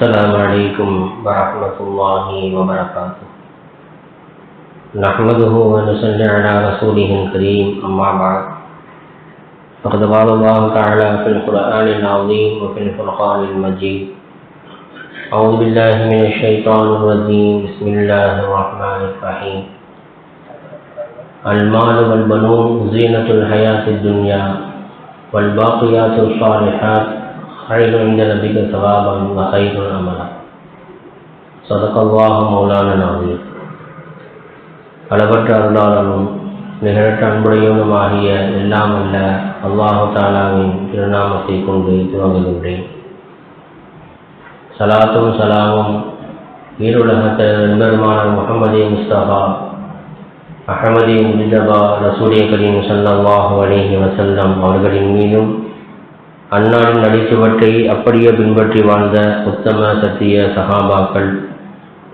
السلام عليكم ورحمة الله وبركاته. نحمده ونصلي على رسوله الكريم أما بعد. فقد قال الله تعالى في القرآن العظيم وفي الفرقان المجيد. أعوذ بالله من الشيطان الرجيم. بسم الله الرحمن الرحيم. المال والبنون زينة الحياة الدنيا والباقيات الصالحات. خير عند ربك ثوابا وخير املا صدق الله مولانا العظيم அளவற்ற அருளாளனும் நிகழற்ற அன்புடையவனுமாகிய எல்லாம் அல்ல அல்லாஹு தாலாவின் திருநாமத்தை கொண்டு துவங்குகின்றேன் சலாத்தும் சலாமும் ஈருலகத்த நண்பருமான முகமது முஸ்தபா அகமதி முஜிதபா ரசூலே கரீம் சல்லாஹு அலேஹி வசல்லம் அவர்களின் மீதும் அன்னாரின் நடிச்சுவற்றை அப்படியே பின்பற்றி வாழ்ந்த உத்தம சத்திய சகாபாக்கள்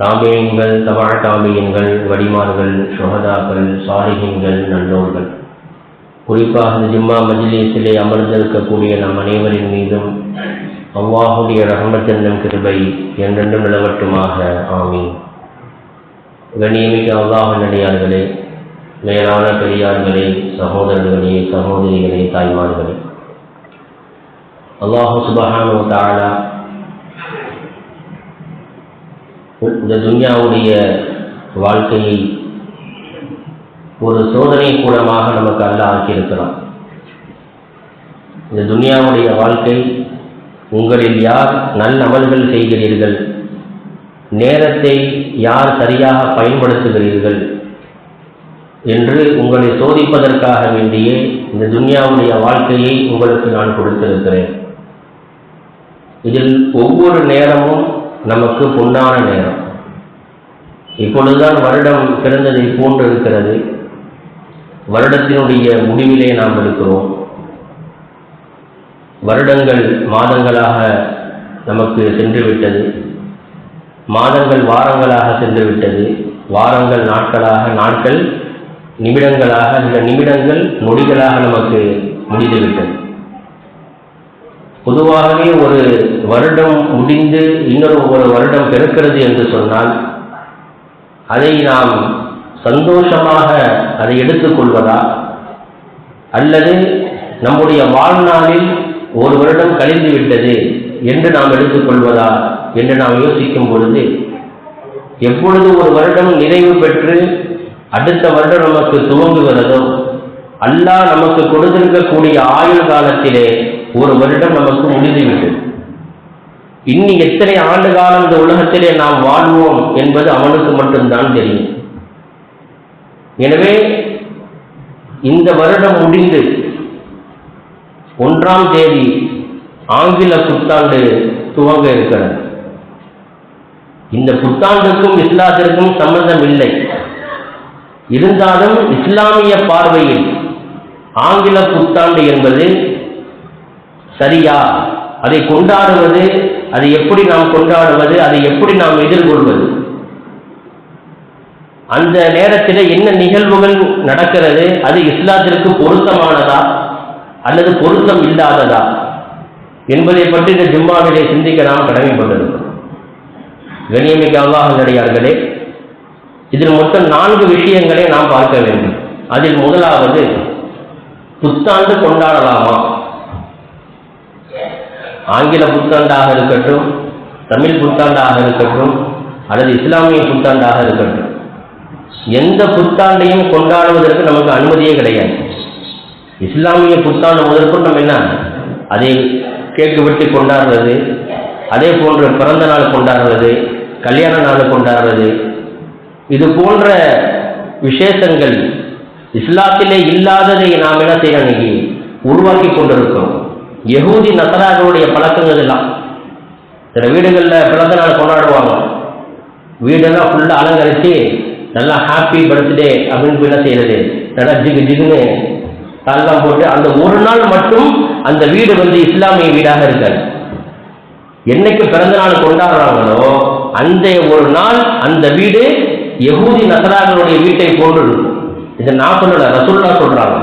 தாபியங்கள் தவழ தாபியங்கள் வடிமார்கள் சுகதாக்கள் சாலிகங்கள் நல்லோர்கள். குறிப்பாக இந்த ஜிம்மா மஜிலிசிலே அமர்ந்திருக்கக்கூடிய நம் அனைவரின் மீதும் அவ்வாஹுடைய ரஹமத்தந்தன் கிருபை என்றென்றும் நிலவட்டுமாக. ஆமீன். கண்ணியமிக்க அல்லாஹ் நடிகார்களே மேலான பெரியார்களே சகோதரர்களே சகோதரிகளே தாய்மார்களே அல்லாஹு சுபஹானு தாலா இந்த துன்யாவுடைய வாழ்க்கையை ஒரு சோதனை கூடமாக நமக்கு அல்ல ஆக்கியிருக்கிறான். இந்த துன்யாவுடைய வாழ்க்கை உங்களில் யார் நல்லமல்கள் செய்கிறீர்கள்? நேரத்தை யார் சரியாக பயன்படுத்துகிறீர்கள்? என்று உங்களை சோதிப்பதற்காக வேண்டியே இந்த துன்யாவுடைய வாழ்க்கையை உங்களுக்கு நான் கொடுத்திருக்கிறேன். இதில் ஒவ்வொரு நேரமும் நமக்கு பொன்னான நேரம். இப்பொழுதுதான் வருடம் பிறந்ததை போன்று இருக்கிறது வருடத்தினுடைய முடிவிலே நாம் இருக்கிறோம். வருடங்கள் மாதங்களாக நமக்கு சென்றுவிட்டது. மாதங்கள் வாரங்களாக சென்றுவிட்டது. வாரங்கள் நாட்களாக நாட்கள் நிமிடங்களாக சில நிமிடங்கள் நொடிகளாக நமக்கு முடிந்துவிட்டது. பொதுவாகவே ஒரு வருடம் முடிந்து இன்னொரு ஒரு வருடம் பிறக்கிறது என்று சொன்னால் அதை நாம் சந்தோஷமாக அதை எடுத்துக்கொள்வதா அல்லது நம்முடைய வாழ்நாளில் ஒரு வருடம் கழிந்து விட்டது என்று நாம் எடுத்துக்கொள்வதா என்று நாம் யோசிக்கும் பொழுது எப்பொழுது ஒரு வருடம் நிறைவு பெற்று அடுத்த வருடம் நமக்கு துவங்குகிறதோ அல்லாஹ் நமக்கு கொடுத்திருக்கக்கூடிய ஆயுள் காலத்திலே ஒரு வருடம் நமக்கு முடிந்துவிட்டது இன்னி எத்தனை ஆண்டு காலம் இந்த உலகத்திலே நாம் வாழ்வோம் என்பது அவனுக்கு மட்டும்தான் தெரியும். எனவே இந்த வருடம் முடிந்து ஒன்றாம் தேதி ஆங்கில புத்தாண்டு துவங்க இருக்கிறது. இந்த புத்தாண்டுக்கும் இஸ்லாத்திற்கும் சம்பந்தம் இல்லை இருந்தாலும் இஸ்லாமிய பார்வையில் ஆங்கில புத்தாண்டு என்பது சரியா? அதை கொண்டாடுவது அதை எப்படி நாம் கொண்டாடுவது அதை எப்படி நாம் எதிர்கொள்வது? அந்த நேரத்தில் என்ன நிகழ்வுகள் நடக்கிறது? அது இஸ்லாத்திற்கு பொருத்தமானதா? அல்லது பொருத்தம் இல்லாததா? என்பதை பற்றி இந்த ஜிம்மாவிலே சிந்திக்க நாம் கடமைப்பட்டிருக்கிறோம். கணியமிக்க அல்லாஹ் இதில் மொத்தம் நான்கு விஷயங்களை நாம் பார்க்க வேண்டும். அதில் முதலாவது புத்தாண்டு கொண்டாடலாமா? ஆங்கில புத்தாண்டாக இருக்கட்டும் தமிழ் புத்தாண்டாக இருக்கட்டும் அல்லது இஸ்லாமிய புத்தாண்டாக இருக்கட்டும். எந்த புத்தாண்டையும் கொண்டாடுவதற்கு நமக்கு அனுமதியே கிடையாது. இஸ்லாமிய புத்தாண்டு முதற்கும் நம்ம என்ன? அதை கேக்கு விட்டு கொண்டாடுறது அதே போன்று பிறந்த நாள் கொண்டாடுறது கல்யாண நாள் கொண்டாடுறது. இது போன்ற விசேஷங்கள் இஸ்லாத்திலே இல்லாததை நாம் என்ன செய்ய இன்னைக்கு உருவாக்கி கொண்டிருக்கிறோம். யகூதி நசராஜனுடைய பழக்கங்கள் எல்லாம். சில வீடுகளில் பிறந்த நாள் கொண்டாடுவாங்க. வீடெல்லாம் ஃபுல்லாக அலங்கரித்து நல்லா ஹாப்பி பர்த்டே அப்படின்னு என்ன செய்யறது. நல்லா ஜிகு ஜிகுன்னு அதெல்லாம் போட்டு அந்த ஒரு நாள் மட்டும் அந்த வீடு வந்து இஸ்லாமிய வீடாக இருக்காது. என்னைக்கு பிறந்த நாள் கொண்டாடுறாங்களோ அந்த ஒரு நாள் அந்த வீடு யகூதி நசராஜனுடைய வீட்டை போன்று இருக்கும் இதை நான் சொல்லலை ரசுல்லா சொல்றாங்க.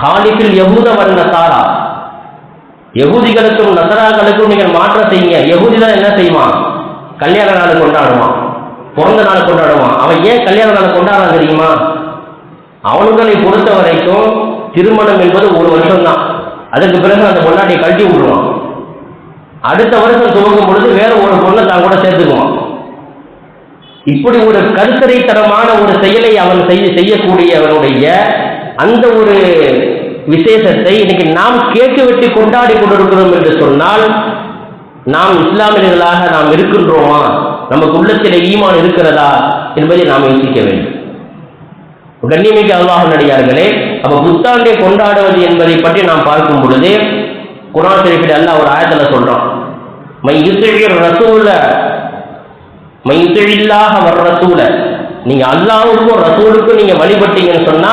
ஹாலிஃபில் யகூத வர்ண சாரா யகூதிகளுக்கும் நசராக்களுக்கும் நீங்கள் மாற்றம் செய்யுங்க. யகூதி தான் என்ன செய்வான் கல்யாண நாள் கொண்டாடுவான் பிறந்த நாள் கொண்டாடுவான் அவன் ஏன் கல்யாண நாள் கொண்டாடுறான் தெரியுமா? அவனுங்களை பொறுத்த வரைக்கும் திருமணம் என்பது ஒரு வருஷம் தான் அதுக்கு பிறகு அந்த பொண்டாட்டியை கழட்டி விடுவான் அடுத்த வருஷம் துவங்கும் பொழுது வேற ஒரு பொண்ணை தான் கூட சேர்த்துக்குவான். இப்படி ஒரு கருத்தரைத்தனமான ஒரு செயலை அவன் செய்ய செய்யக்கூடியவனுடைய அந்த ஒரு விசேஷத்தை இன்னைக்கு நாம் கேட்டு வெட்டி கொண்டாடி கொண்டிருக்கிறோம் என்று சொன்னால் நாம் இஸ்லாமியர்களாக நாம் இருக்கின்றோமா? நமக்கு உள்ளத்தில் ஈமான் இருக்கிறதா? என்பதை நாம் யோசிக்க வேண்டும். கண்ணியமிக்க அல்லாஹ் நடிகார்களே அப்ப புத்தாண்டை கொண்டாடுவது என்பதை பற்றி நாம் பார்க்கும் பொழுது குரான் ஷரீஃபில் அல்லாஹ் ஒரு ஆயத்தில் சொல்றோம் மை யுத்திழியர் ரசூல மை யுத்திழில்லாக வர்ற ரசூல நீங்க அல்லாவுக்கும் ரசூலுக்கும் நீங்க வழிபட்டீங்கன்னு சொன்னா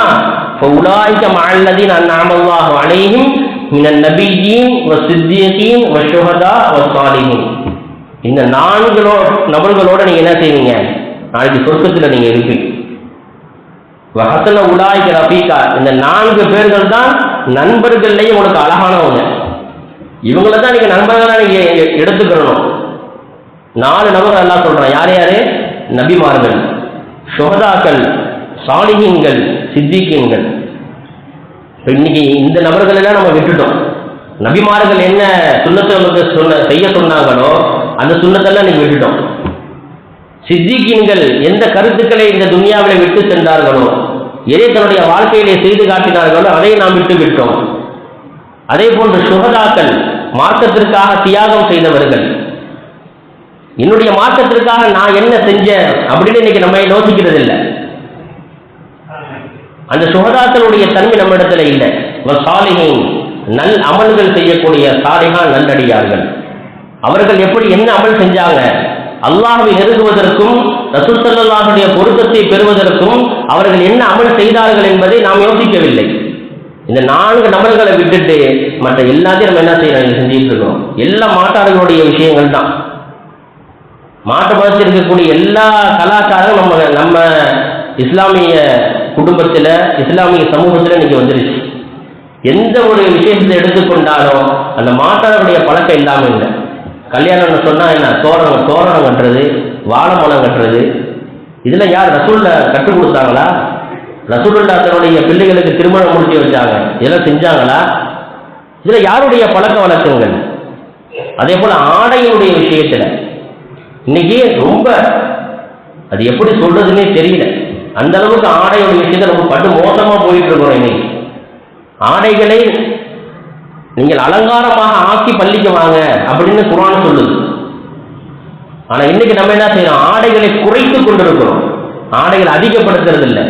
فأولئك مع الذين أنعم الله عليهم من النبيين والصديقين والشهداء والصالحين இந்த நான்களோ நபர்களோட நீங்க என்ன செய்வீங்க நாளைக்கு சொர்க்கத்துல நீங்க இருப்பீங்க வஹசன உலாய்க்கு ரஃபீகா இந்த நான்கு பேர்கள் தான் நண்பர்கள்லயும் உனக்கு அழகானவங்க இவங்கள தான் நீங்க நண்பர்களா நீங்க எ- எடுத்துக்கிறணும் நாலு நபர்கள் எல்லாம் சொல்றான் யார் யாரு நபிமார்கள் சுகதாக்கள் சாலிகீன்கள் சித்திகீன்கள் இப்போ இன்னைக்கு இந்த நபர்கள் எல்லாம் நம்ம விட்டுட்டோம். நபிமார்கள் என்ன சுண்ணத்தை நமக்கு சொன்ன செய்ய சொன்னாங்களோ அந்த சுண்ணத்தெல்லாம் நீங்கள் விட்டுட்டோம். சித்திகீன்கள் எந்த கருத்துக்களை இந்த துனியாவில் விட்டு சென்றார்களோ எதை தன்னுடைய வாழ்க்கையிலே செய்து காட்டினார்களோ அதை நாம் விட்டு விட்டோம். அதே போன்று சுகதாக்கள் மார்க்கத்திற்காக தியாகம் செய்தவர்கள். என்னுடைய மார்க்கத்திற்காக நான் என்ன செஞ்சேன் அப்படின்னு இன்னைக்கு நம்ம யோசிக்கிறது இல்லை அந்த சுகதாக்களுடைய தன்மை நம்ம இடத்துல இல்லை சாலிகை நல் அமல்கள் செய்யக்கூடிய சாலிகா நல்லடியார்கள். அவர்கள் எப்படி என்ன அமல் செஞ்சாங்க? அல்லாஹை நெருங்குவதற்கும் ரசூல் பொருத்தத்தை பெறுவதற்கும் அவர்கள் என்ன அமல் செய்தார்கள் என்பதை நாம் யோசிக்கவில்லை. இந்த நான்கு நபர்களை விட்டுட்டு மற்ற எல்லாத்தையும் நம்ம என்ன செய்யணும் செஞ்சுட்டு இருக்கோம். எல்லா மாட்டாளர்களுடைய விஷயங்கள் தான். மாட்டு மதத்தில் இருக்கக்கூடிய எல்லா கலாச்சாரம் நம்ம நம்ம இஸ்லாமிய குடும்பத்தில் இஸ்லாமிய சமூகத்தில் இன்னைக்கு வந்துருச்சு. எந்த ஒரு விஷயத்தை எடுத்துக்கொண்டாலும் அந்த மாட்டாளருடைய பழக்கம் இல்லாமல் இல்லை. கல்யாணம்னு சொன்னால் என்ன? தோரணம் தோரணம் கட்டுறது வாழை கட்டுறது. இதில் யார் ரசூல்ல கற்றுக் கொடுத்தாங்களா? ரசூலுல்லா தன்னுடைய பிள்ளைகளுக்கு திருமணம் முடிச்சு வச்சாங்க. இதெல்லாம் செஞ்சாங்களா? இதில் யாருடைய பழக்க வழக்கங்கள்? அதே போல ஆடையினுடைய விஷயத்துல. இன்னைக்கு ரொம்ப அது எப்படி சொல்றதுன்னே தெரியல. அந்த அளவுக்கு ஆடையுடைய விஷயத்துல ரொம்ப பட்டு மோசமா போயிட்டு இருக்கிறோம் இன்னைக்கு ஆடைகளை நீங்கள் அலங்காரமாக ஆக்கி பள்ளிக்கு வாங்க அப்படின்னு குரான் சொல்லுது. ஆனா இன்னைக்கு நம்ம என்ன செய்யறோம்? ஆடைகளை குறைத்து கொண்டிருக்கிறோம். ஆடைகளை அதிகப்படுத்துறது இல்லை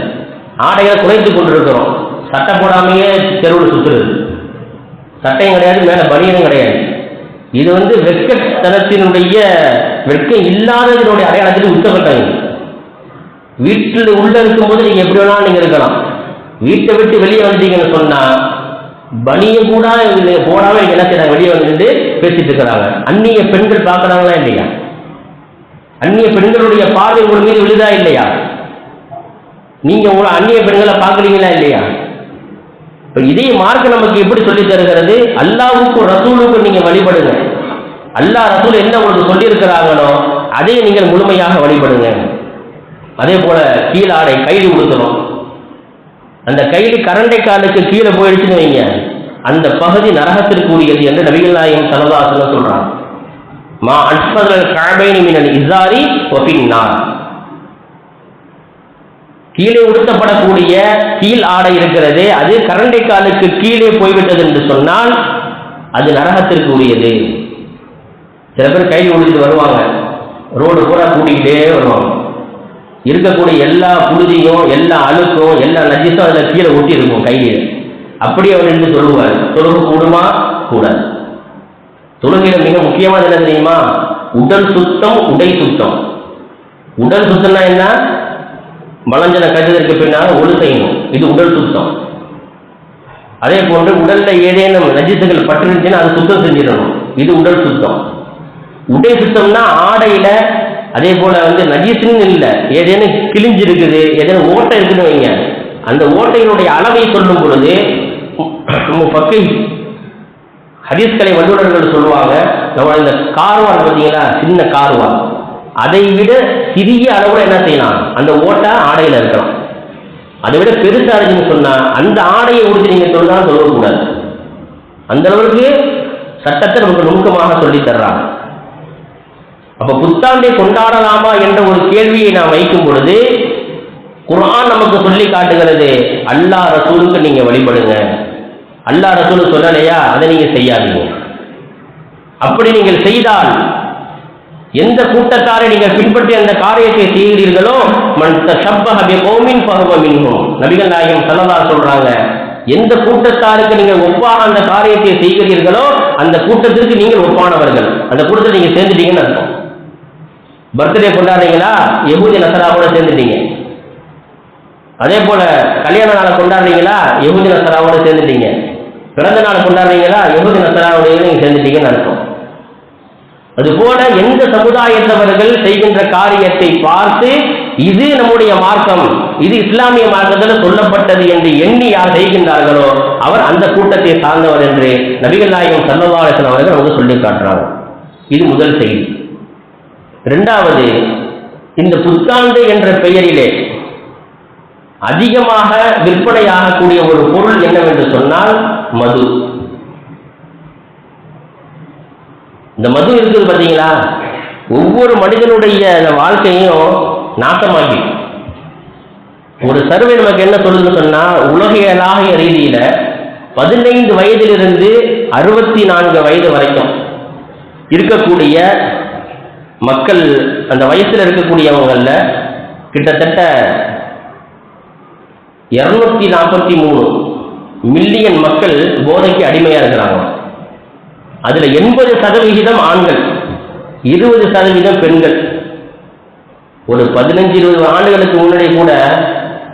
ஆடைகளை குறைத்து கொண்டிருக்கிறோம். சட்டை போடாமையே தெருவில் சுத்துறது. சட்டையும் கிடையாது மேல பனியனும் கிடையாது. இது வந்து வெக்கத்தனத்தினுடைய வெட்கம் இல்லாததனுடைய அடையாளத்துக்கு உச்சகட்டம் வீட்டில் உள்ள இருக்கும்போது நீங்க எப்படி வேணாலும் நீங்க இருக்கலாம். வீட்டை விட்டு வெளியே வந்துட்டீங்கன்னு சொன்னா பனிய கூட போடாம என்ன செய்யறாங்க வெளியே வந்துட்டு பேசிட்டு இருக்கிறாங்க. அந்நிய பெண்கள் பார்க்கறாங்களா இல்லையா? அந்நிய பெண்களுடைய பார்வை உங்கள் மீது விழுதா இல்லையா? நீங்க உங்களை அந்நிய பெண்களை பார்க்குறீங்களா இல்லையா? இப்ப இதே மார்க்க நமக்கு எப்படி சொல்லி தருகிறது? அல்லாவுக்கும் ரசூலுக்கும் நீங்க வழிபடுங்க. அல்லாஹ் ரசூல் என்ன உங்களுக்கு சொல்லியிருக்கிறாங்களோ அதையே அதை நீங்கள் முழுமையாக வழிபடுங்க. அதே போல கீழாடை கைது கொடுக்கணும் அந்த கைது கரண்டை காலுக்கு கீழே போயிடுச்சுன்னு வைங்க. அந்த பகுதி நரகத்திற்குரியது என்று நபிகள் நாயகம் சரதாசனம் சொல்றாங்க. மா அன்பதல் கழபைனி மினல் இசாரி ஒபின்னார் கீழே உடுத்தப்படக்கூடிய கீழ் ஆடை இருக்கிறது அது கரண்டை காலுக்கு கீழே போய்விட்டது என்று சொன்னால் அது நரகத்திற்கு உரியது சில பேர் கையில் உடுத்திட்டு வருவாங்க. ரோடு பூரா கூட்டிக்கிட்டே வருவாங்க. இருக்கக்கூடிய எல்லா புழுதியோ எல்லா அழுக்கும் எல்லா நஜிஸும் அதில் கீழே ஒட்டி இருக்கும் கையில். அப்படி அவர் என்று சொல்லுவார் தொழுகு கூடுமா? கூடாது. தொழுகையில் மிக முக்கியமானது என்ன தெரியுமா? உடல் சுத்தம் உடை சுத்தம். உடல் சுத்தம்னா என்ன? மலஞ்சனை கட்டுவதற்கு பின்னால் ஒழு செய்யணும் இது உடல் சுத்தம். அதே போன்று உடல்ல ஏதேனும் நஜிசுகள் பட்டிருந்துச்சுன்னா அது சுத்தம் செஞ்சிடணும். இது உடல் சுத்தம். உடை சுத்தம்னா ஆடையில அதே போல வந்து நஜீசுன்னு இல்லை ஏதேனும் கிழிஞ்சு இருக்குது ஏதேனும் ஓட்டை இருக்குன்னு வைங்க. அந்த ஓட்டையினுடைய அளவை சொல்லும் பொழுது பக்கை ஹதீஸ்கலை வல்லுநர்கள் சொல்லுவாங்க நம்ம இந்த கார்வான் பார்த்தீங்களா சின்ன கார்வான் அதை விட சிறிய அளவுல என்ன செய்யலாம்? அந்த ஓட்டை ஆடையில் இருக்கலாம். அதை விட பெருசாக இருக்குன்னு சொன்னால் அந்த ஆடையை உடுத்தி நீங்கள் சொல்லலாம் சொல்லக்கூடாது. அந்த அளவுக்கு சட்டத்தை நமக்கு நுணுக்கமாக சொல்லி தர்றாங்க. அப்ப புத்தாண்டை கொண்டாடலாமா என்ற ஒரு கேள்வியை நாம் வைக்கும் பொழுது குரான் நமக்கு சொல்லி காட்டுகிறது அல்லாஹ் ரசூலுக்கு நீங்க வழிபடுங்க. அல்லாஹ் ரசூலு சொல்லலையா? அதை நீங்க செய்யாதீங்க. அப்படி நீங்கள் செய்தால் எந்த கூட்டத்தாரை நீங்கள் பின்பற்றி அந்த காரியத்தை செய்கிறீர்களோ மன் தஷப்பஹ பிகௌமின் ஃபஹுவ நபிகள் நாயகம் ஸல்லல்லாஹு சொல்றாங்க எந்த கூட்டத்தாருக்கு நீங்கள் ஒப்பாக அந்த காரியத்தை செய்கிறீர்களோ அந்த கூட்டத்திற்கு நீங்கள் ஒப்பானவர்கள். அந்த கூட்டத்தை நீங்க சேர்ந்துட்டீங்கன்னு அர்த்தம். பர்த்டே கொண்டாடுறீங்களா? எகுதி நசரா கூட சேர்ந்துட்டீங்க. அதே போல கல்யாண நாளை கொண்டாடுறீங்களா? எகுதி நசராவோட சேர்ந்துட்டீங்க. பிறந்த நாள் கொண்டாடுறீங்களா? எகுதி நசராவோட நீங்க சேர்ந்துட்டீங்கன்னு அர்த்தம். அதுபோல எந்த சமுதாயத்தவர்கள் செய்கின்ற காரியத்தை பார்த்து இது நம்முடைய மார்க்கம் இது இஸ்லாமிய மார்க்கத்தில் சொல்லப்பட்டது என்று எண்ணி யார் செய்கின்றார்களோ அவர் அந்த கூட்டத்தை சார்ந்தவர் என்று நபிகள் நாயகம் சல்லவாலசன் அவர்கள் அவங்க சொல்லி காட்டுறாங்க இது முதல் செய்தி. இரண்டாவது இந்த புத்தாண்டு என்ற பெயரிலே அதிகமாக விற்பனையாகக்கூடிய ஒரு பொருள் என்னவென்று சொன்னால் மது. இந்த மது இருக்குது பார்த்தீங்களா? ஒவ்வொரு மனிதனுடைய அந்த வாழ்க்கையும் நாசமாகி. ஒரு சர்வே நமக்கு என்ன சொல்லுதுன்னு சொன்னா உலகியலாகிய ரீதியில பதினைந்து வயதிலிருந்து அறுபத்தி நான்கு வயது வரைக்கும் இருக்கக்கூடிய மக்கள் அந்த வயசில் இருக்கக்கூடியவங்களில் கிட்டத்தட்ட இருநூத்தி நாற்பத்தி மூணு மில்லியன் மக்கள் போதைக்கு அடிமையாக இருக்கிறாங்க. அதில் எண்பது சதவிகிதம் ஆண்கள் இருபது சதவீதம் பெண்கள். ஒரு பதினஞ்சு இருபது ஆண்டுகளுக்கு முன்னாடி கூட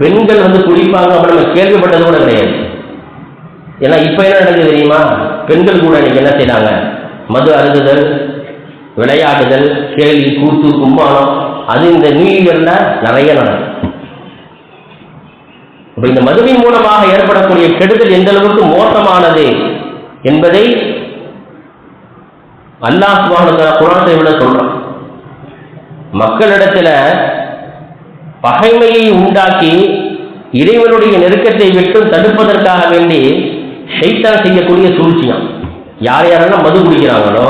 பெண்கள் வந்து குடிப்பாங்க அப்படி நம்ம கேள்விப்பட்டது கூட கிடையாது. ஏன்னா இப்போ என்ன நடக்குது தெரியுமா? பெண்கள் கூட இன்னைக்கு என்ன செய்கிறாங்க மது அருந்துதல் விளையாடுதல் கேலி கூத்து கும்பானம் அது இந்த நியூ இயர்ல நிறைய நடக்கும். அப்ப இந்த மதுவின் மூலமாக ஏற்படக்கூடிய கெடுதல் எந்த அளவுக்கு மோசமானது என்பதை அல்லாஹ் சுபானுக்கு விட சொல்றான். மக்களிடத்துல பகைமையை உண்டாக்கி இறைவனுடைய நெருக்கத்தை விட்டு தடுப்பதற்காக வேண்டி ஷைத்தான் செய்யக்கூடிய சூழ்ச்சியாம். யார் யாரெல்லாம் மது குடிக்கிறாங்களோ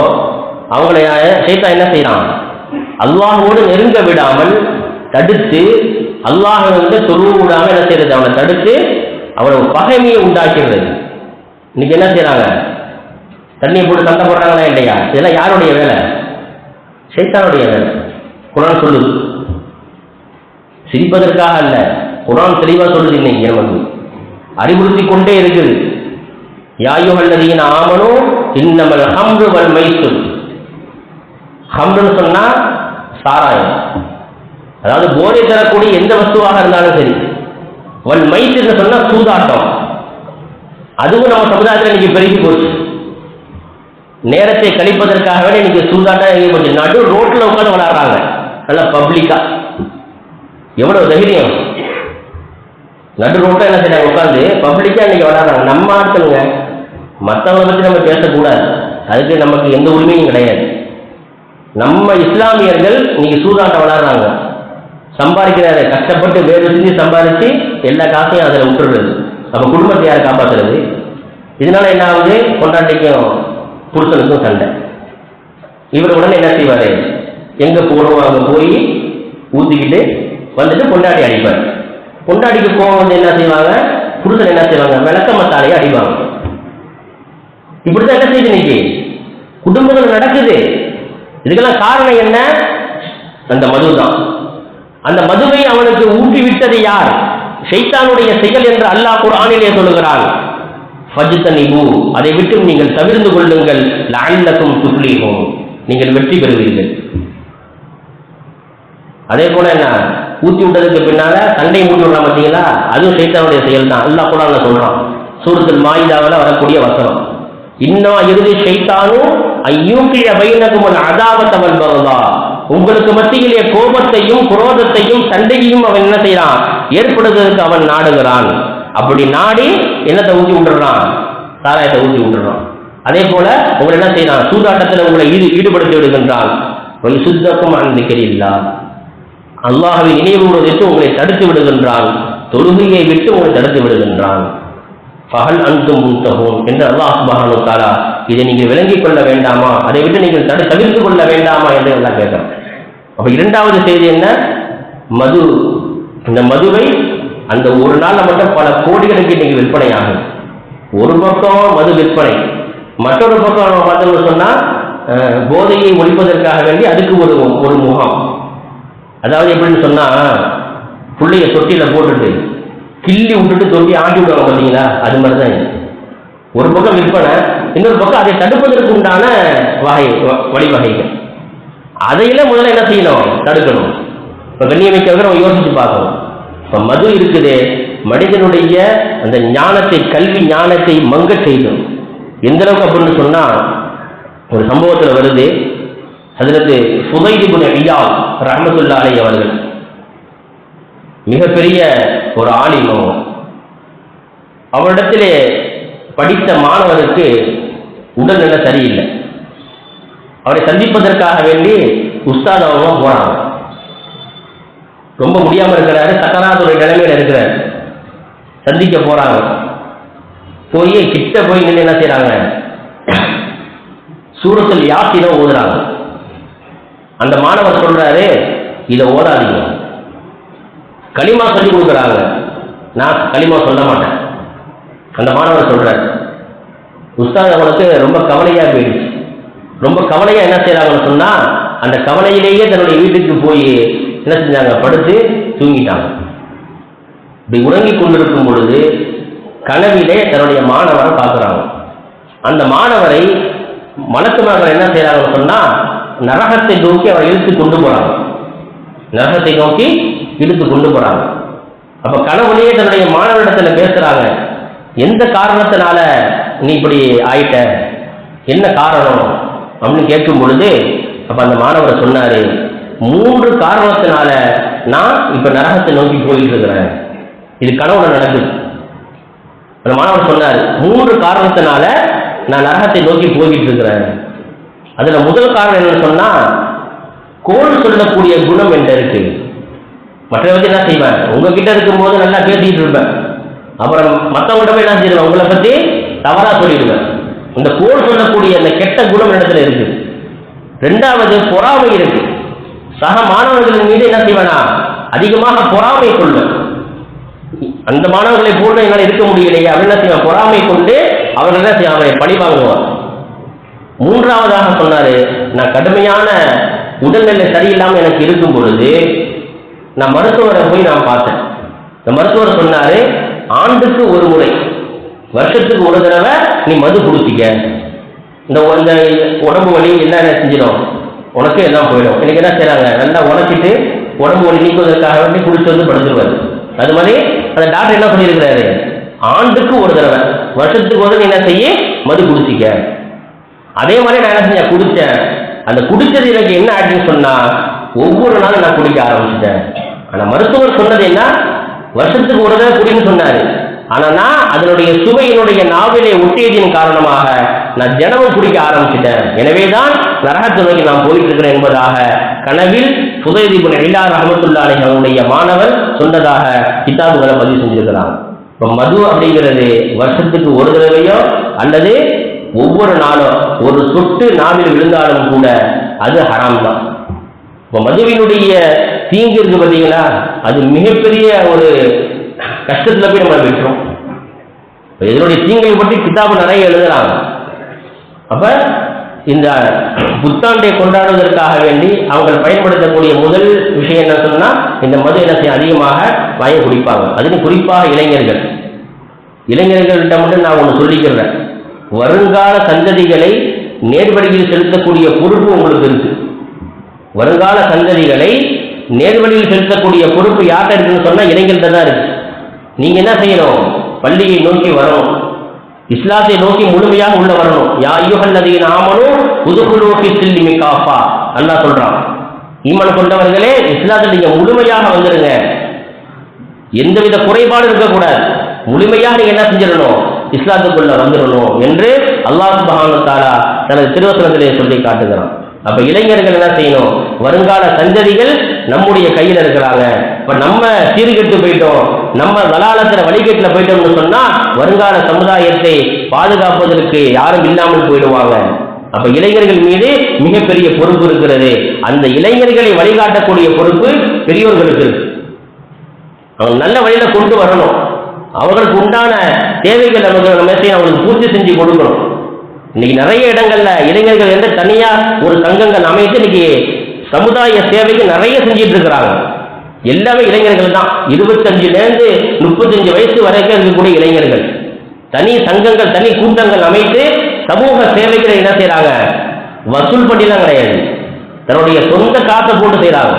அவங்களை சேத்தா என்ன செய்யறான் அல்லாஹோடு நெருங்க விடாமல் தடுத்து அல்லாஹ் வந்து தொழுவு விடாமல் என்ன செய்யறது அவனை தடுத்து அவனை பகைமையை உண்டாக்கிறது இன்னைக்கு என்ன செய்யறாங்க தண்ணியை போட்டு சண்டை போடுறாங்களா இல்லையா? இதெல்லாம் யாருடைய வேலை? சைத்தானுடைய வேலை. குரான் சொல்லுது. சிரிப்பதற்காக அல்ல. குரான் தெளிவாக சொல்லுது இன்னைக்கு நமக்கு. அறிவுறுத்தி கொண்டே இருக்குது. யாயுகல்லதீன ஆமனும் இன்னமல் ஹம்ரு வல் மைசூர் ஹம்ருன்னு சொன்னால் சாராயம். அதாவது போதை தரக்கூடிய எந்த வஸ்துவாக இருந்தாலும் சரி. ஒன் மைசூர்னு சொன்னால் சூதாட்டம். அதுவும் நம்ம சமுதாயத்தில் இன்னைக்கு பெருகி போச்சு. நேரத்தை கழிப்பதற்காக வேண்டி இன்னைக்கு சூதாட்டம் கொஞ்சம் நடு ரோட்டில் உட்காந்து விளாடுறாங்க நல்லா பப்ளிக்காக எவ்வளோ தைரியம். நடு ரோட்டில் என்ன செய்யறாங்க உட்காந்து பப்ளிக்காக இன்னைக்கு விளாடுறாங்க நம்ம ஆட்களுங்க மற்றவங்களை பற்றி நம்ம பேசக்கூடாது. அதுக்கு நமக்கு எந்த உரிமையும் கிடையாது. நம்ம இஸ்லாமியர்கள் இன்னைக்கு சூதாட்ட விளையாடுறாங்க சம்பாதிக்கிறாரு. கஷ்டப்பட்டு வேறு செஞ்சு சம்பாதிச்சு எல்லா காசையும் அதில் விட்டுறது. நம்ம குடும்பத்தை யார் காப்பாற்றுறது இதனால என்ன ஆகுது? கொண்டாட்டிக்கும் புருஷனுக்கும் சண்டை. இவர் உடனே என்ன செய்வார்? எங்க போகணும் அங்கே போய் ஊத்திக்கிட்டு வந்துட்டு பொண்டாட்டி அடிப்பார். பொண்டாட்டிக்கு போக வந்து என்ன செய்வாங்க? புருஷன் என்ன செய்வாங்க? விளக்க மத்தாலையை அடிப்பாங்க. இப்படிதான் என்ன செய்யுது இன்னைக்கு? குடும்பங்கள் நடக்குது. இதுக்கெல்லாம் காரணம் என்ன? அந்த மது தான். அந்த மதுவை அவனுக்கு ஊட்டி விட்டது யார்? ஷைத்தானுடைய செயல் என்று அல்லாஹ் குரானிலே சொல்லுகிறான். ஃபஜ்தனிபு அதை விட்டு நீங்கள் தவிர்ந்து கொள்ளுங்கள். லஅல்லக்கும் துஃப்லிஹூன். நீங்கள் வெற்றி பெறுவீர்கள். அதே போல என்ன? ஊத்தி விட்டதுக்கு பின்னால சண்டை மூட்டி விடலாம் பார்த்தீங்களா? அதுவும் சைத்தானுடைய செயல் தான் அல்லாஹ் குர்ஆன்ல சொல்றான். சூரத்தில் மாயிதாவில் வரக்கூடிய வசனம். இன்னும் இறுதி ஷைத்தானும் ஐயூக்கிய பைனக்கும் அதாவத்தவன் பகவா உங்களுக்கு மத்தியிலே கோபத்தையும் குரோதத்தையும் சண்டையையும் அவன் என்ன செய்யறான் ஏற்படுவதற்கு அவன் நாடுகிறான். அப்படி நாடி என்னத்தை ஊற்றி விட்டுறான் சாராயத்தை ஊற்றி விட்டுறான் அதே போல உங்களை என்ன செய்யறான் சூதாட்டத்தில் உங்களை ஈடு ஈடுபடுத்தி விடுகின்றான். ஒரு சுத்தக்கும் அன்பிக்கிறீர்களா அல்லாஹவை நினைவுறுவதற்கு உங்களை தடுத்து விடுகின்றான். தொழுகையை விட்டு உங்களை தடுத்து விடுகின்றான். பகல் அன்தும் முன்தகும் என்று அல்லாஹ் சுபஹானு தாலா இதை நீங்கள் விளங்கிக் கொள்ள வேண்டாமா? அதை விட்டு நீங்கள் தடு தவிர்த்து கொள்ள வேண்டாமா என்று எல்லாம் கேட்கிறோம் அப்போ இரண்டாவது செய்தி என்ன? மது. இந்த மதுவை அந்த ஒரு நாளில் மட்டும் பல கோடிகளுக்கு இன்னைக்கு விற்பனை ஆகும் ஒரு பக்கம் மது விற்பனை மற்றொரு பக்கம் நம்ம பார்த்தோம்னு சொன்னால் போதையை ஒழிப்பதற்காக வேண்டி அதுக்கு ஒரு ஒரு முகாம். அதாவது எப்படின்னு சொன்னால் புள்ளைய தொட்டியில் போட்டுட்டு கிள்ளி விட்டுட்டு தொட்டி ஆட்டி விடுவாங்க பார்த்தீங்களா? அது மாதிரி தான் இது. ஒரு பக்கம் விற்பனை இன்னொரு பக்கம் அதை தடுப்பதற்கு உண்டான வகை வ- வழிவகைகள். அதையெல்லாம் முதல்ல என்ன செய்யணும்? தடுக்கணும். இப்போ கண்ணியமைக்கிறவங்க நம்ம யோசிச்சு பார்க்கணும். இப்போ மது இருக்குது. மனிதனுடைய அந்த ஞானத்தை கல்வி ஞானத்தை மங்க செய்யும் எந்த அளவுக்கு அப்படின்னு சொன்னால் ஒரு சம்பவத்தில் வருது. அதிலிருந்து சுதைதிபுன ஐயா ரஹமத்துல்லாலை அவர்கள். மிகப்பெரிய ஒரு ஆலிமம். அவரிடத்திலே படித்த மாணவருக்கு உடல்நிலை சரியில்லை. அவரை சந்திப்பதற்காக வேண்டி உஸ்தாத் போனாங்க ரொம்ப முடியாமல் இருக்கிறாரு சக்கராத்துடைய நிலைமையில் இருக்கிறார். சந்திக்க போறாங்க. போய் கிட்ட போய் நின்று என்ன செய்யறாங்க சூரத்தில் யாத்திரம் ஓதுறாங்க. அந்த மாணவர் சொல்றாரு இதை ஓதாதீங்க. களிமா சொல்லி கொடுக்குறாங்க. நான் களிமா சொல்ல மாட்டேன். அந்த மாணவர் சொல்கிறார் உஸ்தாத் அவனுக்கு ரொம்ப கவலையாக போயிடுச்சு. ரொம்ப கவலையாக என்ன செய்கிறாங்கன்னு சொன்னால் அந்த கவலையிலேயே தன்னுடைய வீட்டுக்கு போய் என்ன செஞ்சாங்க? படுத்து தூங்கிட்டாங்க. இப்படி உறங்கி கொண்டிருக்கும் பொழுது கனவிலே தன்னுடைய மாணவரை பார்க்குறாங்க. அந்த மாணவரை மலக்குமார்கள் என்ன செய்கிறாங்கன்னு சொன்னால் நரகத்தை நோக்கி அவரை இழுத்து கொண்டு போகிறாங்க நரகத்தை நோக்கி இழுத்து கொண்டு போறாங்க. அப்ப கனவுலேயே தன்னுடைய மாணவரிடத்துல பேசுறாங்க எந்த காரணத்தினால நீ இப்படி ஆயிட்ட? என்ன காரணம்? அப்படின்னு கேட்கும் பொழுது அப்ப அந்த மாணவர் சொன்னாரு மூன்று காரணத்தினால நான் இப்ப நரகத்தை நோக்கி போயிட்டு இருக்கிறேன் இது கனவுல நடக்குது அந்த மாணவர் சொன்னார் மூன்று காரணத்தினால நான் நரகத்தை நோக்கி போய்கிட்டு இருக்கிறேன் அதுல முதல் காரணம் என்னன்னு சொன்னா கோல் சொல்லக்கூடிய குணம் என்ற இருக்கு. மற்றவங்க என்ன செய்வேன் உங்ககிட்ட இருக்கும்போது நல்லா பேசிக்கிட்டு இருப்பேன். அப்புறம் மற்றவங்கள்ட்ட போய் என்ன செய்வேன்? உங்களை பற்றி தவறாக சொல்லிடுவேன். இந்த கோல் சொல்லக்கூடிய அந்த கெட்ட குணம் இடத்துல இருக்கு. ரெண்டாவது பொறாமை இருக்கு. சக மாணவர்களின் மீது என்ன செய்வேனா? அதிகமாக பொறாமை கொள்வேன். அந்த மாணவர்களை போல என்னால் இருக்க முடியலையே அப்படின்னு என்ன செய்வான்? பொறாமை கொண்டு அவர்கள் என்ன செய்வான்? அவரை பழி வாங்குவான். மூன்றாவதாக சொன்னாரு நான் கடுமையான உடல்நிலை சரியில்லாமல் எனக்கு இருக்கும் பொழுது நான் மருத்துவரை போய் நான் பார்த்தேன். இந்த மருத்துவர் சொன்னாரு ஆண்டுக்கு ஒரு முறை வருஷத்துக்கு ஒரு தடவை நீ மது குடிச்சிக்க. இந்த உடம்பு வலி எல்லாம் என்ன செஞ்சிடும்? உனக்கு எல்லாம் போயிடும். எனக்கு என்ன செய்கிறாங்க நல்லா உனக்கிட்டு உடம்பு வலி நீக்குவதற்காக வேண்டி குடிச்சு வந்து படுத்துருவாரு. அது மாதிரி அந்த டாக்டர் என்ன பண்ணியிருக்கிறாரு ஆண்டுக்கு ஒரு தடவை வருஷத்துக்கு ஒரு என்ன செய்ய? மது குடிச்சிக்க. அதே மாதிரி நான் என்ன செஞ்சேன்? குடித்தேன் அந்த குடிச்சது எனக்கு என்ன ஆச்சுன்னு சொன்னா ஒவ்வொரு நாளும் நான் குடிக்க ஆரம்பிச்சிட்டேன். ஆனால் மருத்துவர் சொன்னது என்ன? வருஷத்துக்கு ஒரு தடவை குடின்னு சொன்னார். ஆனால் நான் அதனுடைய சுவையினுடைய நாவிலே ஒட்டியதின் காரணமாக நான் தினமும் குடிக்க ஆரம்பிச்சிட்டேன். எனவேதான் நரகத்தை நோக்கி நான் போயிட்டு இருக்கிறேன் என்பதாக கனவில் புதைதீபன் எல்லா ரஹமத்துல்லா அவருடைய மாணவர் சொன்னதாக கிதாபுகளை பதிவு செஞ்சிருக்கிறான். இப்போ மது அப்படிங்கிறது வருஷத்துக்கு ஒரு தடவையோ அல்லது ஒவ்வொரு நாளும் ஒரு சொட்டு நாவில் விழுந்தாலும் கூட அது ஹராம் தான் இப்போ மதுவினுடைய தீங்கு இருக்கு பார்த்தீங்களா? அது மிகப்பெரிய ஒரு கஷ்டத்தில் போய் நம்ம விட்டுரும். இதனுடைய தீங்கை பற்றி கிதாபு நிறைய எழுதுறாங்க. அப்போ இந்த புத்தாண்டை கொண்டாடுவதற்காக வேண்டி அவங்கள் பயன்படுத்தக்கூடிய முதல் விஷயம் என்ன சொன்னால் இந்த மது இனத்தை அதிகமாக வாய குடிப்பாங்க. அதுவும் குறிப்பாக இளைஞர்கள். இளைஞர்கள்ட்ட மட்டும் நான் ஒன்று சொல்லிக்கிறேன். வருங்கால சந்ததிகளை நேர்வழியில் செலுத்தக்கூடிய பொறுப்பு உங்களுக்கு இருக்குது வருங்கால சந்ததிகளை நேர்வழியில் செலுத்தக்கூடிய பொறுப்பு யார்கிட்ட இருக்குன்னு சொன்னால் இளைஞர்கிட்ட தான் இருக்கு. நீங்கள் என்ன செய்யணும்? பள்ளியை நோக்கி வரணும். இஸ்லாத்தை நோக்கி முழுமையாக உள்ள வரணும். யா ஐயுகல்லதீன் ஆமனும் புதுகுலோக்கி சில்லி காப்பா அல்லா சொல்கிறான் ஈமன் கொண்டவர்களே இஸ்லாத்தில் நீங்கள் முழுமையாக வந்துடுங்க எந்தவித குறைபாடும் இருக்கக்கூடாது. முழுமையாக நீங்கள் என்ன செஞ்சிடணும்? இஸ்லாத்துக்குள்ள வந்துடணும் என்று அல்லாஹ் சுபஹானு தாலா தனது திருவசனத்திலே சொல்லி காட்டுகிறான். அப்ப இளைஞர்கள் என்ன செய்யணும்? வருங்கால சந்ததிகள் நம்முடைய கையில் இருக்கிறாங்க. இப்ப நம்ம சீர்கெட்டு போயிட்டோம். நம்ம வலாலத்துல வழிகேட்டுல போயிட்டோம்னு சொன்னா வருங்கால சமுதாயத்தை பாதுகாப்பதற்கு யாரும் இல்லாமல் போயிடுவாங்க. அப்ப இளைஞர்கள் மீது மிகப்பெரிய பொறுப்பு இருக்கிறது. அந்த இளைஞர்களை வழிகாட்டக்கூடிய பொறுப்பு பெரியோர்களுக்கு அவங்க நல்ல வழியில கொண்டு வரணும். அவர்களுக்கு உண்டான தேவைகள் நமக்கு நம்ம அவங்களுக்கு பூர்த்தி செஞ்சு கொடுக்கணும். இன்னைக்கு நிறைய இடங்கள்ல இளைஞர்கள் வந்து தனியா ஒரு சங்கங்கள் அமைத்து இன்னைக்கு சமுதாய சேவைக்கு நிறைய செஞ்சிட்டு இருக்கிறாங்க. எல்லாமே இளைஞர்கள் தான். இருபத்தஞ்சுலேருந்து முப்பத்தஞ்சு வயசு வரைக்கும் இருக்கக்கூடிய இளைஞர்கள். தனி சங்கங்கள் தனி கூட்டங்கள் அமைத்து சமூக சேவைகளை என்ன செய்யறாங்க வசூல் பண்ணிலாம் கிடையாது. தன்னுடைய சொந்த காசை போட்டு செய்யறாங்க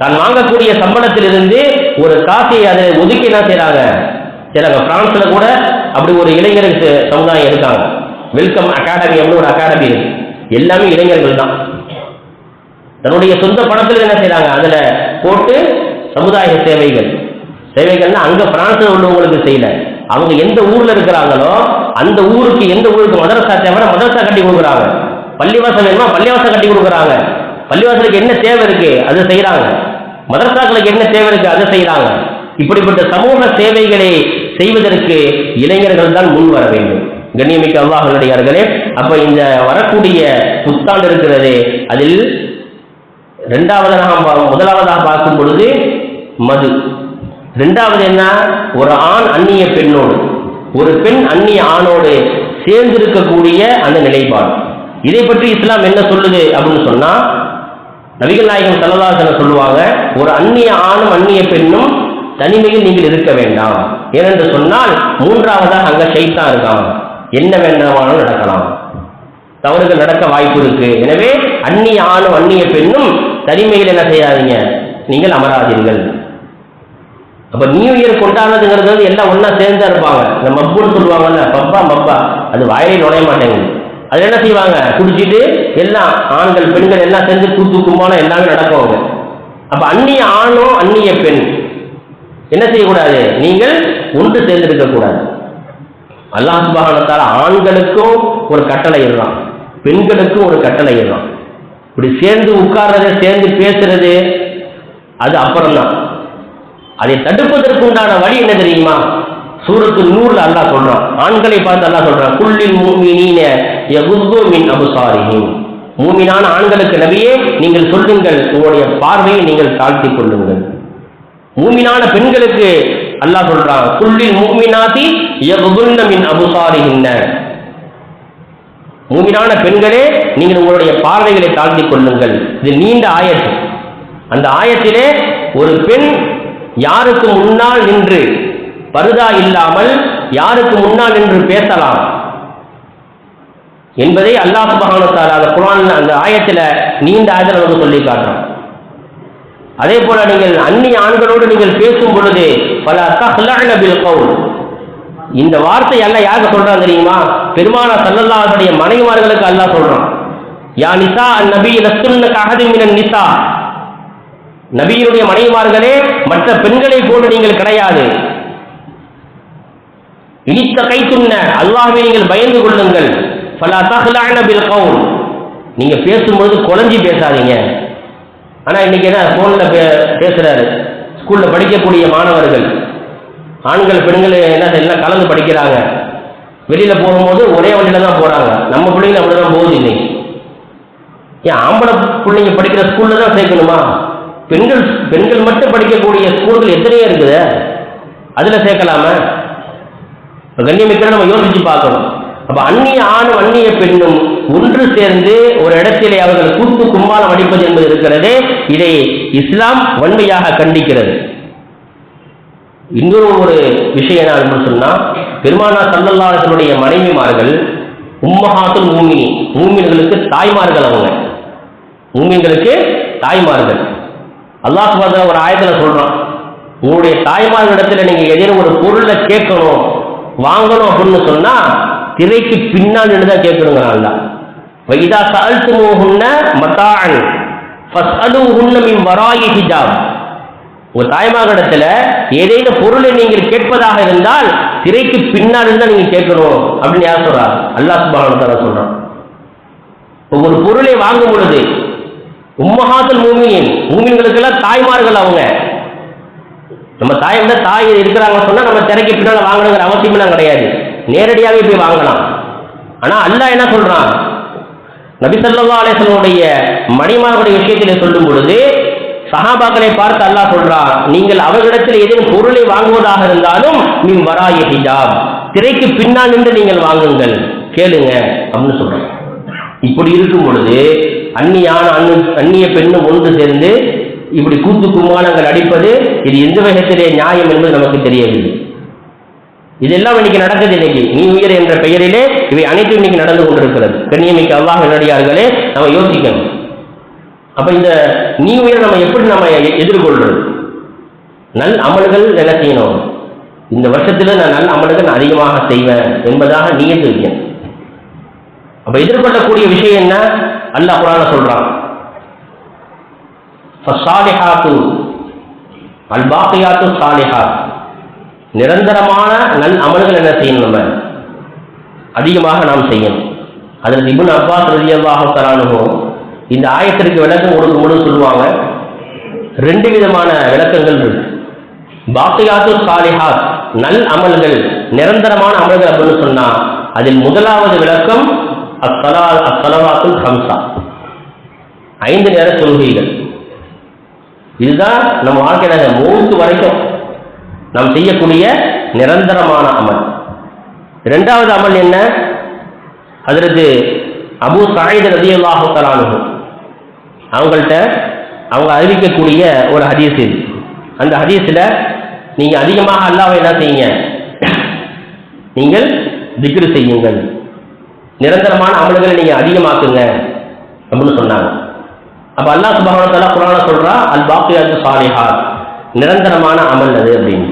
தான் வாங்கக்கூடிய சம்பளத்திலிருந்து ஒரு காசை அதை ஒதுக்கி என்ன செய்யறாங்க செய்றாங்க பிரான்ஸ்ல கூட அப்படி ஒரு இளைஞருக்கு சமுதாயம் இருக்காங்க. வெல்கம் அகாடமி அப்படின்னு ஒரு அகாடமி இருக்கு? எல்லாமே இளைஞர்கள் தான். தன்னுடைய சொந்த பணத்தில் என்ன செய்யறாங்க அதுல போட்டு சமுதாய சேவைகள். சேவைகள்னா அங்க பிரான்ஸ்ல உள்ளவங்களுக்கு செய்யல. அவங்க எந்த ஊர்ல இருக்கிறாங்களோ அந்த ஊருக்கு எந்த ஊருக்கு மதரசா தேவை மதரசா கட்டி கொடுக்குறாங்க. பள்ளிவாசல் வேணுமா? பள்ளிவாசல் கட்டி கொடுக்குறாங்க. பள்ளிவாசலுக்கு என்ன தேவை இருக்கு? அதை செய்யறாங்க மதரசாக்களுக்கு என்ன தேவை இருக்கு? அதை செய்யறாங்க இப்படிப்பட்ட சமூக சேவைகளை செய்வதற்கு இளைஞர்கள் தான் முன் வர வேண்டும். கண்ணியமிக்க அல்லாஹனுடையார்களே அப்ப இந்த வரக்கூடிய புத்தாண்டு இருக்கிறது அதில் ரெண்டாவதாக முதலாவதாக பார்க்கும் பொழுது மது. ரெண்டாவது என்ன? ஒரு ஆண் அந்நிய பெண்ணோடு ஒரு பெண் அந்நிய ஆணோடு சேர்ந்திருக்கக்கூடிய அந்த நிலைப்பாடு. இதை பற்றி இஸ்லாம் என்ன சொல்லுது அப்படின்னு சொன்னா நபிகள் நாயகம் சல்லல்லாஹு சொல்லுவாங்க ஒரு அந்நிய ஆணும் அந்நிய பெண்ணும் தனிமையில் நீங்கள் இருக்க வேண்டாம். ஏனென்று சொன்னால் மூன்றாவதாக அங்க சைத்தான் இருக்கான். என்ன வேண்டாமானும் நடக்கலாம். தவறுகள் நடக்க வாய்ப்பு இருக்கு. எனவே அந்நிய ஆணும் அந்நிய பெண்ணும் தனிமையில் என்ன செய்யாதீங்க? நீங்கள் அமராதீர்கள். அப்ப நியூ இயர் கொண்டாடுறதுங்கிறது வந்து எல்லாம் ஒன்றா சேர்ந்தா இருப்பாங்க. இந்த மப்புன்னு சொல்லுவாங்கல்ல பப்பா மப்பா அது வாயிலே நுழைய மாட்டேங்குது. அது என்ன செய்வாங்க? குடிச்சிட்டு எல்லாம் ஆண்கள் பெண்கள் எல்லாம் சேர்ந்து கூத்து கும்பாலம் எல்லாமே நடக்குவாங்க அப்ப அந்நிய ஆணும் அந்நிய பெண் என்ன செய்யக்கூடாது? நீங்கள் ஒன்று சேர்ந்திருக்க கூடாது அல்லாஹ் ஆண்களுக்கும் ஒரு கட்டளை இருறான் பெண்களுக்கும் ஒரு கட்டளை இருறான் இப்படி சேர்ந்து உட்கார்றது சேர்ந்து பேசுறது அது அப்புறம்தான். அதை தடுப்பதற்கு உண்டான வழி என்ன தெரியுமா? சூரத்து நூறுல அல்லாஹ் சொல்றான். ஆண்களை பார்த்து அல்லா சொல்றான் குள்ளில் மூமினீன யகுது மின் அபுசாரிஹிம். மூமினான ஆண்களுக்கு நபியே நீங்கள் சொல்லுங்கள் உங்களுடைய பார்வையை நீங்கள் தாழ்த்தி கொள்ளுங்கள். மூமினான பெண்களுக்கு அல்லாஹ் சொல்றாங்க குல்லில் மூமினாதி யகுதுன்ன மின் அபுசாரிஹின்ன. மூமினான பெண்களே நீங்கள் உங்களுடைய பார்வைகளை தாழ்த்தி கொள்ளுங்கள். இது நீண்ட ஆயத்து அந்த ஆயத்திலே ஒரு பெண் யாருக்கு முன்னால் நின்று பருதா இல்லாமல் யாருக்கு முன்னால் நின்று பேசலாம் என்பதை அல்லாஹ் சுபஹானஹு அந்த குரான் அந்த ஆயத்தில் நீண்ட ஆயத்தில் நமக்கு சொல்லி காட்டுறான். அதே போல நீங்கள் அந்நிய ஆண்களோடு நீங்கள் பேசும் பொழுது பல தஹ்லஅன கவுல் இந்த வார்த்தை அல்ல யாருக்கு சொல்றான் தெரியுமா? பெருமானா சல்லல்லாஹுடைய மனைவிமார்களுக்கு அல்லாஹ் சொல்றான். யா நிசா அன் நபி லஸ்துன்ன கஹதி நிசா. நபியினுடைய மனைவிமார்களே மற்ற பெண்களை போல நீங்கள் கிடையாது. இனித்த கை துண்ண அல்லாஹ்வை நீங்கள் பயந்து கொள்ளுங்கள். பல தஹ்லஅன பில் கவுல் நீங்க பேசும்பொழுது குழஞ்சி பேசாதீங்க. ஆனால் இன்னைக்கு என்ன பே பேசுகிறாரு ஸ்கூலில் படிக்கக்கூடிய மாணவர்கள். ஆண்கள் பெண்கள் என்ன எல்லாம் கலந்து படிக்கிறாங்க. வெளியில் போகும்போது ஒரே வழியில் தான் போகிறாங்க நம்ம பிள்ளைங்க அப்படிதான் போகுது இன்னைக்கு. ஏன் ஆம்பளை பிள்ளைங்க படிக்கிற ஸ்கூலில் தான் சேர்க்கணுமா? பெண்கள் பெண்கள் மட்டும் படிக்கக்கூடிய ஸ்கூல்கள் எத்தனையோ இருக்குது. அதில் சேர்க்கலாமா? இப்ப கண்ணியமிக்க நம்ம யோசிச்சு பார்க்கணும். அப்ப அந்நிய ஆணும் அந்நிய பெண்ணும் ஒன்று சேர்ந்து ஒரு இடத்திலே அவர்கள் கூட்டு கும்பாலம் அடிப்பது என்பது இருக்கிறதே இதை இஸ்லாம் வன்மையாக கண்டிக்கிறது. இன்னொரு ஒரு விஷயம் என்ன சொன்னா பெருமானா சல்லல்லாஹனுடைய மனைவிமார்கள் உம்மஹாத்துல் மூமினி மூமின்களுக்கு தாய்மார்கள் அவங்க. மூமின்களுக்கு தாய்மார்கள். அல்லாஹ் ஒரு ஆயத்துல சொல்றான் உங்களுடைய தாய்மார்களிடத்துல நீங்க எதிர ஒரு பொருளை கேட்கணும் வாங்கணும் அப்படின்னு சொன்னா திரைக்கு பின்னால் நின்று கேட்கணுங்க நல்லா வைதா சல்துமோகுன்ன மத்தான் ஃபஸ்அலுஹுன்ன மின் வராயி ஹிஜாப். உங்கள் தாய்மாகடத்தில் ஏதேனும் பொருளை நீங்கள் கேட்பதாக இருந்தால் திரைக்கு பின்னால் இருந்தால் நீங்கள் கேட்கணும் அப்படின்னு யார் சொல்கிறார் அல்லாஹ் சுப்ஹானஹு வ சொல்கிறான் இப்ப ஒரு பொருளை வாங்கும் பொழுது உம்மஹாத்துல் மூமியின் மூமின்களுக்கெல்லாம் தாய்மார்கள் அவங்க. நம்ம தாய் தாய் இருக்கிறாங்க சொன்னால் நம்ம திரைக்கு பின்னால் வாங்கணுங்கிற அவசியமெல்லாம் கிடையாது. நேரடியாகவே போய் வாங்கலாம். ஆனால் அல்லாஹ் என்ன சொல்கிறான் நபிசல்லா அலேசனுடைய அலைஹி விஷயத்தில் மணிமார்களுடைய விஷயத்திலே சொல்லும் பொழுது சஹாபாக்களை பார்த்து அல்லாஹ் சொல்றான் நீங்கள் அவர்களிடத்தில் ஏதேனும் பொருளை வாங்குவதாக இருந்தாலும் நீ வராய ஹிஜாப். திரைக்கு பின்னால் நின்று நீங்கள் வாங்குங்கள். கேளுங்க அப்படின்னு சொல்றான். இப்படி இருக்கும் பொழுது அந்நியான அண்ணு அந்நிய பெண்ணும் ஒன்று சேர்ந்து இப்படி கூத்து குமானங்கள் அடிப்பது இது எந்த வகைத்திலே நியாயம் என்பது நமக்கு தெரியவில்லை. இதெல்லாம் இன்னைக்கு நடக்குது இன்னைக்கு. நீ உயிர் என்ற பெயரிலே இவை அனைத்தும் இன்னைக்கு நடந்து கொண்டிருக்கிறது. கண்ணியமிக்க அல்லாஹ் நடிகார்களே நம்ம யோசிக்கணும். அப்ப இந்த நீ உயிரை நம்ம எப்படி நம்ம எதிர்கொள்றது? நல் அமல்கள் என்ன செய்யணும்? இந்த வருஷத்துல நான் நல்ல அமல்கள் நான் அதிகமாக செய்வேன் என்பதாக நீயே வைக்கணும் அப்ப எதிர்கொள்ளக்கூடிய விஷயம் என்ன? அல்லாஹ் குரான சொல்றான். சாலிஹாத்து அல் பாக்கியாத்து சாலிஹாத் நிரந்தரமான நல் அமல்கள் என்ன செய்யணும் நம்ம? அதிகமாக நாம் செய்யணும். அதில் இபுன் அப்பாஸ் ரலியல்லாஹு தஆலாஹு இந்த ஆயத்திற்கு விளக்கம் கொடுக்கும் பொழுது சொல்லுவாங்க ரெண்டு விதமான விளக்கங்கள் இருக்கு. பாக்கியாத்து சாலிஹாத் நல் அமல்கள் நிரந்தரமான அமல்கள் அப்படின்னு சொன்னா அதில் முதலாவது விளக்கம் அத்தலா அஸ்ஸலவாத்துல் ஹம்சா. ஐந்து நேர தொழுகைகள் இதுதான் நம்ம வாழ்க்கையில மூன்று வரைக்கும் நாம் செய்யக்கூடிய நிரந்தரமான அமல். இரண்டாவது அமல் என்ன? அதற்கு அபு சாயித் ரதியல்லாஹு தலானு அவங்கள்ட்ட அவங்க அறிவிக்கக்கூடிய ஒரு ஹதீஸ் இது. அந்த ஹதீஸில் நீங்கள் அதிகமாக அல்லாவை என்ன செய்யுங்க? நீங்கள் திக்ரு செய்யுங்கள். நிரந்தரமான அமல்களை நீங்கள் அதிகமாக்குங்க அப்படின்னு சொன்னாங்க. அப்போ அல்லாஹ் சுப்ஹானஹு குரான சொல்கிறா அல் பாக்கியாது சாலிஹாத். நிரந்தரமான அமல் அது அப்படின்னு.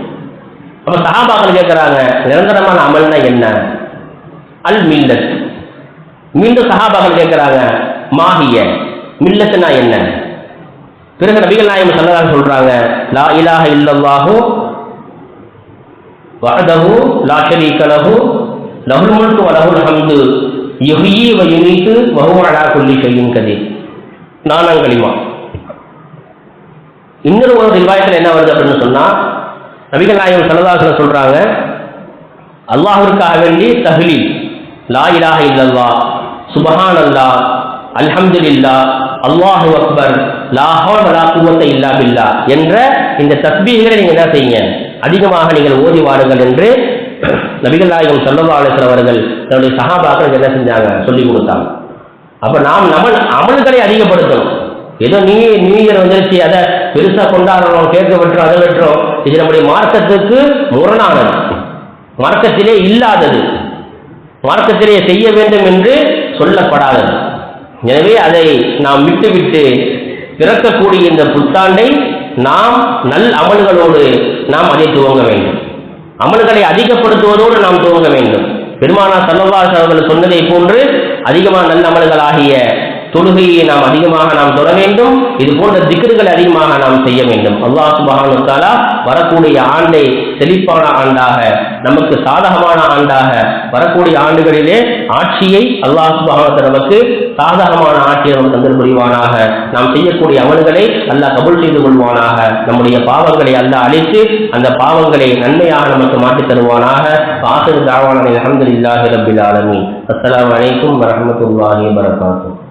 அப்ப சகாபாக்கள் கேட்கிறாங்க நிரந்தரமான அமல்னா என்ன? அல் மில்லத். மீண்டும் சகாபாக்கள் கேட்கிறாங்க மாஹிய. மில்லத்துனா என்ன? பிறகு நபிகள் நாயகம் சொன்னதாக சொல்றாங்க லா இலாக இல்லல்லாஹு வஹதஹு லா ஷரீக லஹு லஹுல் முல்கு வ லஹுல் ஹம்து. யுஹ்யி வ யுமீத்து வ ஹுவ அலா குல்லி கதீர். நானாங்களிமா இன்னொரு ஒரு ரிவாயத்தில் என்ன வருது அப்படின்னு சொன்னா நபிகள் நாயகம் சல்லல்லாஹு சொல்றாங்க அல்லாஹிற்காக வேண்டி தஹ்லீல் லா இலாஹ இல்லல்லா சுபஹான் அல்லா அல்ஹம்துலில்லா அல்லாஹு அக்பர் லா குவத்தை இல்லா பில்லா என்ற இந்த தஸ்பீகளை நீங்கள் என்ன செய்யுங்க? அதிகமாக நீங்கள் ஓதி வாருங்கள் என்று நபிகள் நாயகம் சல்லல்லாஹு அவர்கள் தன்னுடைய சகாபாக்கள் என்ன செஞ்சாங்க? சொல்லி கொடுத்தாங்க. அப்ப நாம் நம்ம அமல்களை அதிகப்படுத்தணும். ஏதோ நீ நியூ இயர் வந்துருச்சு அதை பெருசாக கொண்டாடுறோம் கேட்க வெட்டுறோம் அதை வெட்டுறோம். இது நம்முடைய மார்க்கத்துக்கு முரணானது. மார்க்கத்திலே இல்லாதது. மார்க்கத்திலே செய்ய வேண்டும் என்று சொல்லப்படாதது. எனவே அதை நாம் விட்டுவிட்டு பிறக்கக்கூடிய இந்த புத்தாண்டை நாம் நல் அமல்களோடு நாம் அதை துவங்க வேண்டும். அமல்களை அதிகப்படுத்துவதோடு நாம் துவங்க வேண்டும். பெருமானா சல்லல்லாஹு அவர்கள் சொன்னதை போன்று அதிகமான நல்ல அமல்களாகிய தொழுகையை நாம் அதிகமாக நாம் தொட வேண்டும். இது போன்ற திக்ருகளை அதிகமாக நாம் செய்ய வேண்டும். அல்லாஹ் சுப்ஹானஹு வரக்கூடிய ஆண்டை செழிப்பான ஆண்டாக நமக்கு சாதகமான ஆண்டாக வரக்கூடிய ஆண்டுகளிலே ஆட்சியை அல்லாஹ் சுப்ஹானஹு நமக்கு சாதகமான ஆட்சியை நமக்கு தந்து புரிவானாக. நாம் செய்யக்கூடிய அமல்களை அல்லாஹ் கபுல் செய்து கொள்வானாக. நம்முடைய பாவங்களை அல்லாஹ் அழித்து அந்த பாவங்களை நன்மையாக நமக்கு மாற்றித் தருவானாக. பாசு தாவான அலமதுல்லாஹி ரபில் ஆலமி அஸ்லாம் வலைக்கும் வரமத்துல்லாஹி வபரகாத்துஹு.